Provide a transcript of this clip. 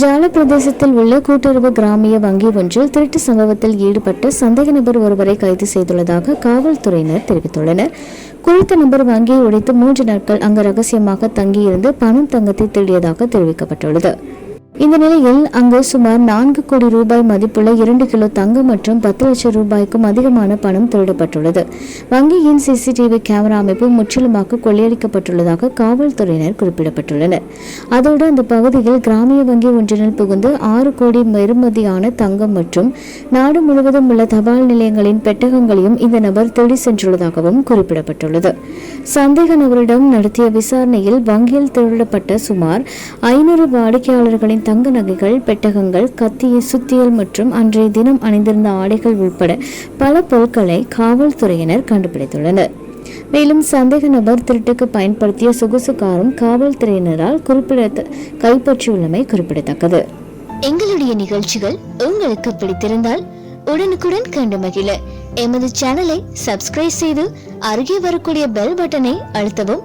ஜால பிரதேசத்தில் உள்ள கூட்டுறவு கிராமிய வங்கி ஒன்றில் திருட்டு சம்பவத்தில் ஈடுபட்ட சந்தேக நபர் ஒருவரை கைது செய்துள்ளதாக காவல்துறையினர் தெரிவித்துள்ளனர். குறித்த நபர் வங்கியை உடைத்து மூன்று நாட்கள் அங்கு ரகசியமாக தங்கியிருந்து பணம் தங்கத்தை திருடியதாக தெரிவிக்கப்பட்டுள்ளது. இந்த நிலையில் அங்கு சுமார் நான்கு கோடி ரூபாய் மதிப்புள்ள இரண்டு கிலோ தங்கம் மற்றும் பத்து லட்சம் ரூபாய்க்கும் அதிகமான பணம் திருடப்பட்டுள்ளது. வங்கியின் சிசிடிவி கேமரா அமைப்பு முற்றிலுமாக கொள்ளையடிக்கப்பட்டுள்ளதாக காவல்துறையினர் குறிப்பிடப்பட்டுள்ளனர். அதோடு அந்த பகுதியில் கிராமிய வங்கி ஒன்றினில் புகுந்து ஆறு கோடி பெறுமதியான தங்கம் மற்றும் நாடு முழுவதும் உள்ள தபால் நிலையங்களின் பெட்டகங்களையும் இந்த நபர் தேடி சென்றுள்ளதாகவும் குறிப்பிடப்பட்டுள்ளது. சந்தேக நபரிடம் நடத்திய விசாரணையில் வங்கியில் திருடப்பட்ட சுமார் ஐநூறு வாடிக்கையாளர்களின் தங்க நகைகள் பெட்டகங்கள் கத்திய சுத்தியல் மற்றும் அன்றைய தினம் அணிந்திருந்த ஆடைகள் உட்பட பல பொருட்களை காவல்துறையினர் கண்டுபிடித்துள்ளனர். மேலும் சந்தேக நபர் திருட்டுக்கு பயன்படுத்திய சொகுசு காரும் காவல்துறையினரால் குறிப்பிட கைப்பற்றியுள்ளமை குறிப்பிடத்தக்கது. எங்களுடைய நிகழ்ச்சிகள் உங்களுக்கு பிடித்திருந்தால் உடனுக்குடன் கண்டு மகிழ. எமது சேனலை சப்ஸ்கிரைப் செய்து அருகே வரக்கூடிய பெல் பட்டனை அழுத்தவும்.